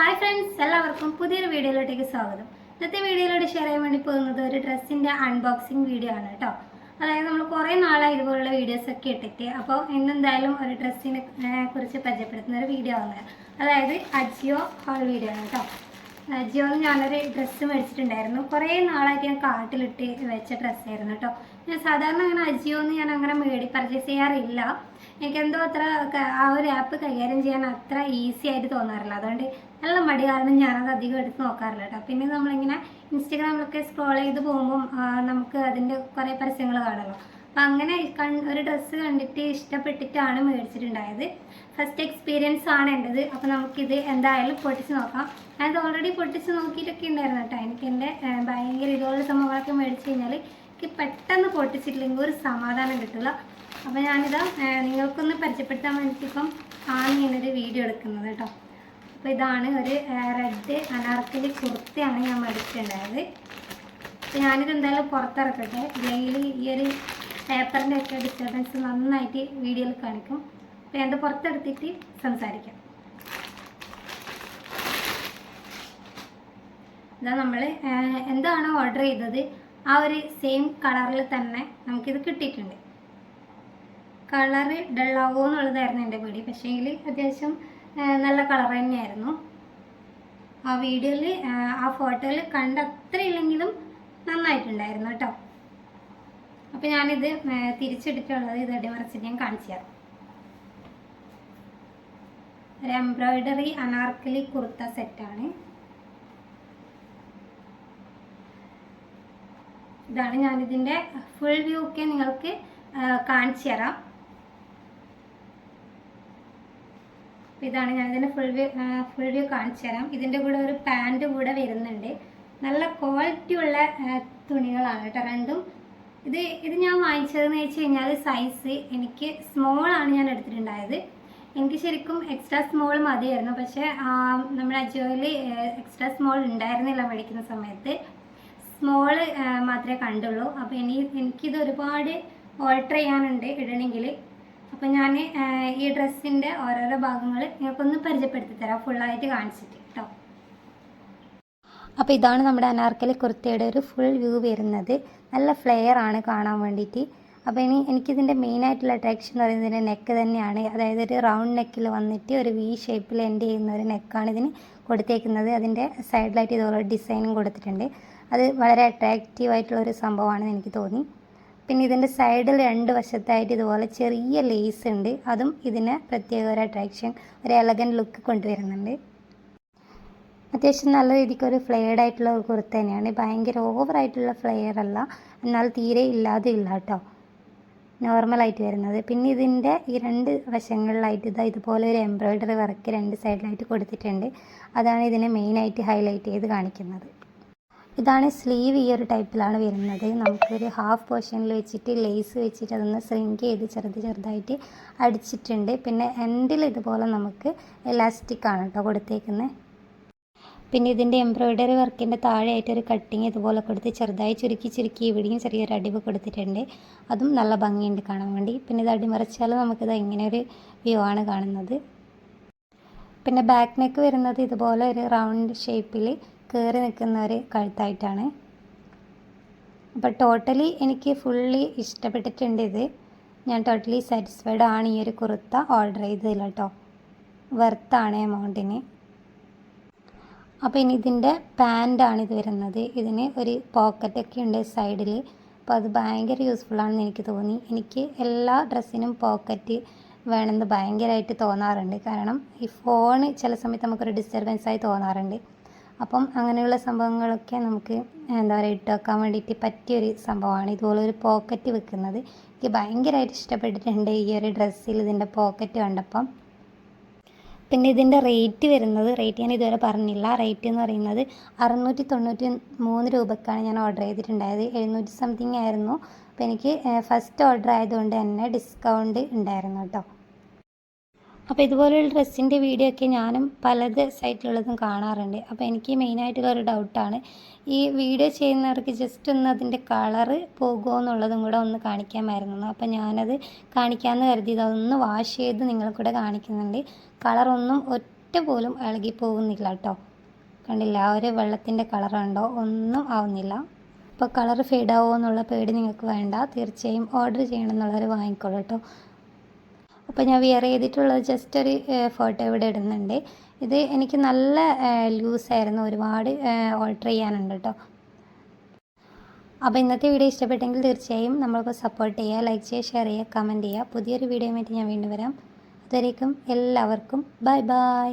Hi friends എല്ലാവർക്കും പുതിയൊരു വീഡിയോയിലോട്ടേക്ക് സ്വാഗതം. ഇന്നത്തെ വീഡിയോയിലൂടെ ഷെയർ ചെയ്യാൻ വേണ്ടി പോകുന്നത് ഒരു ഡ്രസ്സിന്റെ അൺബോക്സിങ് വീഡിയോ ആണ് കേട്ടോ അതായത് നമ്മൾ കുറേ നാളായി ഇതുപോലുള്ള വീഡിയോസൊക്കെ ഇട്ടിട്ട് അപ്പോൾ ഇന്നെന്തായാലും ഒരു ഡ്രസ്സിനെ കുറിച്ച് പരിചയപ്പെടുത്തുന്ന ഒരു വീഡിയോ ആണ്. അതായത് അജിയോ ഹോൾ വീഡിയോ ആണ് കേട്ടോ അജിയോന്ന് ഞാനൊരു ഡ്രസ്സ് മേടിച്ചിട്ടുണ്ടായിരുന്നു. കുറേ നാളായിട്ട് ഞാൻ കാട്ടിലിട്ട് വെച്ച ഡ്രസ്സായിരുന്നു കേട്ടോ ഞാൻ സാധാരണ അങ്ങനെ അജിയോ എന്ന് ഞാൻ അങ്ങനെ മേടി പർച്ചേസ് ചെയ്യാറില്ല. എനിക്കെന്തോ അത്ര ആ ഒരു ആപ്പ് കൈകാര്യം ചെയ്യാൻ അത്ര ഈസി ആയിട്ട് തോന്നാറില്ല. അതുകൊണ്ട് നല്ല മടി കാരണം ഞാനത് അധികം എടുത്ത് നോക്കാറില്ല കേട്ടോ പിന്നെ നമ്മളിങ്ങനെ ഇൻസ്റ്റഗ്രാമിലൊക്കെ സ്ക്രോൾ ചെയ്ത് പോകുമ്പം നമുക്ക് അതിന്റെ കുറേ പരസ്യങ്ങൾ കാണുമല്ലോ അപ്പം അങ്ങനെ ഒരു ഡ്രസ്സ് കണ്ടിട്ട് ഇഷ്ടപ്പെട്ടിട്ടാണ് മേടിച്ചിട്ടുണ്ടായത്. ഫസ്റ്റ് എക്സ്പീരിയൻസ് ആണ് എന്റെത് അപ്പോൾ നമുക്കിത് എന്തായാലും പൊട്ടിച്ച് നോക്കാം. ഞാനത് ഓൾറെഡി പൊട്ടിച്ച് നോക്കിയിട്ടൊക്കെ ഉണ്ടായിരുന്നു കേട്ടോ. എനിക്ക് എന്റെ ഭയങ്കര ഇതുപോലുള്ള സംഭവങ്ങളൊക്കെ മേടിച്ച് കഴിഞ്ഞാൽ എനിക്ക് പെട്ടെന്ന് പൊട്ടിച്ചിട്ടില്ലെങ്കിൽ ഒരു സമാധാനം കിട്ടില്ല. അപ്പോൾ ഞാനിത് നിങ്ങൾക്കൊന്ന് പരിചയപ്പെടുത്താൻ വേണ്ടിയിട്ടിപ്പം ആണ് ഇങ്ങനൊരു വീഡിയോ എടുക്കുന്നത് കേട്ടോ. അപ്പോൾ ഇതാണ് ഒരു റെഡ് അനാർക്കലി കുർത്തയാണ് ഞാൻ മേടിച്ചിട്ടുണ്ടായത്. അപ്പോൾ ഞാനിത് എന്തായാലും പുറത്തിറക്കട്ടെ. ഡെയിലി ഈ ഒരു പേപ്പറിന്റെ ഒക്കെ ഡിസ്റ്റർബൻസ് നന്നായിട്ട് വീഡിയോയിൽ കാണിക്കും. അപ്പോൾ എന്താ പുറത്തെടുത്തിട്ട് സംസാരിക്കാം. ഇതാ നമ്മൾ എന്താണ് ഓർഡർ ചെയ്തത്? ആ ഒരു സെയിം കളറിൽ തന്നെ നമുക്കിത് കിട്ടിയിട്ടുണ്ട്. കളറ് ഡള്ളാവോ എന്നുള്ളതായിരുന്നു എന്റെ പേടി. പക്ഷേങ്കിൽ അത്യാവശ്യം നല്ല കളർ തന്നെയായിരുന്നു. ആ വീഡിയോയിൽ ആ ഫോട്ടോയിൽ കണ്ട അത്ര ഇല്ലെങ്കിലും നന്നായിട്ടുണ്ടായിരുന്നു കേട്ടോ. അപ്പോൾ ഞാനിത് തിരിച്ചെടുത്തുള്ളത് ഇത് അടിമറച്ചിട്ട് ഞാൻ കാണിച്ചു തരാം. ഒരു എംബ്രോയിഡറി അനാർക്കലി കുർത്ത സെറ്റാണ്. ഇതാണ് ഞാനിതിന്റെ ഫുൾ വ്യൂ ഒക്കെ നിങ്ങൾക്ക് കാണിച്ചു തരാം. ഇതാണ് ഞാനിതിന്റെ ഫുൾ വ്യൂ ഫുൾ വ്യൂ കാണിച്ചു തരാം. ഇതിന്റെ കൂടെ ഒരു പാന്റ് കൂടെ വരുന്നുണ്ട്. നല്ല ക്വാളിറ്റി ഉള്ള തുണികളാണ് കേട്ടോ. രണ്ടും ഇത് ഇത് ഞാൻ വാങ്ങിച്ചതെന്ന് വെച്ച് കഴിഞ്ഞാൽ സൈസ് എനിക്ക് സ്മോൾ ആണ് ഞാൻ എടുത്തിട്ടുണ്ടായത്. എനിക്ക് ശരിക്കും എക്സ്ട്രാ സ്മോൾ മതിയായിരുന്നു. പക്ഷേ നമ്മുടെ അജോയിൽ എക്സ്ട്രാ സ്മോൾ ഉണ്ടായിരുന്നില്ല മേടിക്കുന്ന സമയത്ത്. സ്മോൾ മാത്രമേ കണ്ടുള്ളൂ. അപ്പോൾ ഇനി എനിക്കിത് ഒരുപാട് ഓൾട്ടർ ചെയ്യാനുണ്ട് ഇടണമെങ്കിൽ. അപ്പോൾ ഞാൻ ഈ ഡ്രസ്സിന്റെ ഓരോരോ ഭാഗങ്ങൾ നിങ്ങൾക്കൊന്ന് പരിചയപ്പെടുത്തി തരാം. ഫുള്ളായിട്ട് കാണിച്ചിട്ട്. അപ്പോൾ ഇതാണ് നമ്മുടെ അനാർക്കലി കുർത്തയുടെ ഒരു ഫുൾ വ്യൂ വരുന്നത്. നല്ല ഫ്ലെയർ ആണ് കാണാൻ വേണ്ടിയിട്ട്. അപ്പോൾ ഇനി എനിക്കിതിന്റെ മെയിൻ ആയിട്ടുള്ള അട്രാക്ഷൻ എന്ന് പറയുന്നത് ഇതിന്റെ നെക്ക് തന്നെയാണ്. അതായത് ഒരു റൗണ്ട് നെക്കിൽ വന്നിട്ട് ഒരു വി ഷേപ്പിൽ എൻഡ് ചെയ്യുന്ന ഒരു നെക്കാണ് ഇതിന് കൊടുത്തേക്കുന്നത്. അതിന്റെ സൈഡിലായിട്ട് ഇതുപോലെ ഡിസൈനും കൊടുത്തിട്ടുണ്ട്. അത് വളരെ അട്രാക്റ്റീവ് ആയിട്ടുള്ള ഒരു സംഭവമാണെന്ന് എനിക്ക് തോന്നി. പിന്നെ ഇതിന്റെ സൈഡിൽ രണ്ട് വശത്തായിട്ട് ഇതുപോലെ ചെറിയ ലേസ് ഉണ്ട്. അതും ഇതിന് പ്രത്യേക ഒരു അട്രാക്ഷൻ ഒരു എലഗൻ ലുക്ക് കൊണ്ടുവരുന്നുണ്ട്. അത്യാവശ്യം നല്ല രീതിക്ക് ഒരു ഫ്ലെയർഡ് ആയിട്ടുള്ള ഒരു കുർത്ത തന്നെയാണ്. ഭയങ്കര ഓവറായിട്ടുള്ള ഫ്ലെയർ അല്ല. എന്നാൽ തീരെ ഇല്ലാതെ ഇല്ല കേട്ടോ നോർമലായിട്ട് വരുന്നത്. പിന്നെ ഇതിന്റെ ഈ രണ്ട് വശങ്ങളിലായിട്ട് ഇതാ ഇതുപോലെ ഒരു എംബ്രോയ്ഡറി വർക്ക് രണ്ട് സൈഡിലായിട്ട് കൊടുത്തിട്ടുണ്ട്. അതാണ് ഇതിനെ മെയിനായിട്ട് ഹൈലൈറ്റ് ചെയ്ത് കാണിക്കുന്നത്. ഇതാണ് സ്ലീവ് ഈ ഒരു ടൈപ്പിലാണ് വരുന്നത്. നമുക്കൊരു ഹാഫ് പോർഷനിൽ വെച്ചിട്ട് ലേസ് വെച്ചിട്ട് അതൊന്ന് സ്രിങ്ക് ചെയ്ത് ചെറുത് ചെറുതായിട്ട് അടിച്ചിട്ടുണ്ട്. പിന്നെ എൻഡിൽ ഇതുപോലെ നമുക്ക് ഇലാസ്റ്റിക്കാണ് കേട്ടോ കൊടുത്തേക്കുന്നത് പിന്നെ ഇതിന്റെ എംബ്രോയ്ഡറി വർക്കിന്റെ താഴെയായിട്ട് ഒരു കട്ടിങ് ഇതുപോലെ കൊടുത്ത് ചെറുതായി ചുരുക്കി ചുരുക്കി ഇവിടെയും ചെറിയൊരു അടിവ് കൊടുത്തിട്ടുണ്ട്. അതും നല്ല ഭംഗിയുണ്ട് കാണാൻ വേണ്ടി. പിന്നെ ഇത് അടിമറിച്ചാൽ നമുക്കിത് ഇങ്ങനെ ഒരു വ്യൂ ആണ് കാണുന്നത്. പിന്നെ ബാക്ക് നെക്ക് വരുന്നത് ഇതുപോലെ ഒരു റൗണ്ട് ഷേപ്പിൽ കയറി നിൽക്കുന്ന ഒരു കഴുത്തായിട്ടാണ്. അപ്പോൾ ടോട്ടലി എനിക്ക് ഫുള്ളി ഇഷ്ടപ്പെട്ടിട്ടുണ്ട് ഇത്. ഞാൻ ടോട്ടലി സാറ്റിസ്ഫൈഡ് ആണ് ഈ ഒരു കുർത്ത ഓർഡർ ചെയ്തതിൽ കേട്ടോ. വെർത്താണ് എമൗണ്ടിന് അപ്പോൾ ഇനി ഇതിന്റെ പാന്റാണ് ഇത് വരുന്നത്. ഇതിന് ഒരു പോക്കറ്റൊക്കെ ഉണ്ട് സൈഡിൽ അപ്പോൾ അത് ഭയങ്കര യൂസ്ഫുള്ളാണെന്ന് എനിക്ക് തോന്നി. എനിക്ക് എല്ലാ ഡ്രസ്സിനും പോക്കറ്റ് വേണമെന്ന് ഭയങ്കരമായിട്ട് തോന്നാറുണ്ട്. കാരണം ഈ ഫോൺ ചില സമയത്ത് നമുക്കൊരു ഡിസ്റ്റർബൻസ് ആയി തോന്നാറുണ്ട്. അപ്പം അങ്ങനെയുള്ള സംഭവങ്ങളൊക്കെ നമുക്ക് എന്താ പറയുക ഇട്ട് വെക്കാൻ വേണ്ടിയിട്ട് പറ്റിയൊരു സംഭവമാണ് ഇതുപോലെ ഒരു പോക്കറ്റ് വെക്കുന്നത്. എനിക്ക് ഭയങ്കരമായിട്ട് ഇഷ്ടപ്പെട്ടിട്ടുണ്ട് ഈ ഒരു ഡ്രസ്സിൽ ഇതിന്റെ പോക്കറ്റ് കണ്ടപ്പം. പിന്നെ ഇതിന്റെ റേറ്റ് വരുന്നത് റേറ്റ് ഞാൻ ഇതുവരെ പറഞ്ഞില്ല. റേറ്റ് എന്ന് പറയുന്നത് അറുന്നൂറ്റി തൊണ്ണൂറ്റി മൂന്ന് രൂപക്കാണ് ഞാൻ ഓർഡർ ചെയ്തിട്ടുണ്ടായത്. എഴുന്നൂറ്റി സംതിങ് ആയിരുന്നു. അപ്പോൾ എനിക്ക് ഫസ്റ്റ് ഓർഡർ ആയതുകൊണ്ട് തന്നെ ഡിസ്കൗണ്ട് ഉണ്ടായിരുന്നു കേട്ടോ. അപ്പോൾ ഇതുപോലെയുള്ള ഡ്രസ്സിന്റെ വീഡിയോ ഒക്കെ ഞാനും പലത് സൈറ്റിലുള്ളതും കാണാറുണ്ട്. അപ്പോൾ എനിക്ക് മെയിനായിട്ടുള്ള ഒരു ഡൗട്ടാണ്. ഈ വീഡിയോ ചെയ്യുന്നവർക്ക് ജസ്റ്റ് ഒന്ന് അതിന്റെ കളറ് പോകുമോ എന്നുള്ളതും കൂടെ ഒന്ന് കാണിക്കാമായിരുന്നു. അപ്പോൾ ഞാനത് കാണിക്കാമെന്ന് കരുതി അതൊന്ന് വാഷ് ചെയ്ത് നിങ്ങൾക്കൂടെ കൂടെ കാണിക്കുന്നുണ്ട്. കളറൊന്നും ഒറ്റ പോലും ഇളകി പോകുന്നില്ല കേട്ടോ. കണ്ടില്ല? ആ ഒരു വെള്ളത്തിന്റെ കളറുണ്ടോ ഒന്നും ആവുന്നില്ല. അപ്പോൾ കളർ ഫെയ്ഡ് ആവുമോ എന്നുള്ള പേടി നിങ്ങൾക്ക് വേണ്ട. തീർച്ചയായും ഓർഡർ ചെയ്യണം എന്നുള്ളവർ വാങ്ങിക്കോളൂ കേട്ടോ. അപ്പോൾ ഞാൻ വിയർ ചെയ്തിട്ടുള്ളത് ജസ്റ്റ് ഒരു ഫോട്ടോ ഇവിടെ ഇടുന്നുണ്ട്. ഇത് എനിക്ക് നല്ല ലൂസായിരുന്നു ഒരുപാട് ഓൾട്ടർ ചെയ്യാനുണ്ട് കേട്ടോ അപ്പോൾ ഇന്നത്തെ വീഡിയോ ഇഷ്ടപ്പെട്ടെങ്കിൽ തീർച്ചയായും നമ്മൾക്ക് സപ്പോർട്ട് ചെയ്യുക ലൈക്ക് ചെയ്യുക ഷെയർ ചെയ്യുക കമന്റ് ചെയ്യുക പുതിയൊരു വീഡിയോ ആയിട്ട് ഞാൻ വീണ്ടും വരാം. അതുവരേക്കും എല്ലാവർക്കും ബൈ ബൈ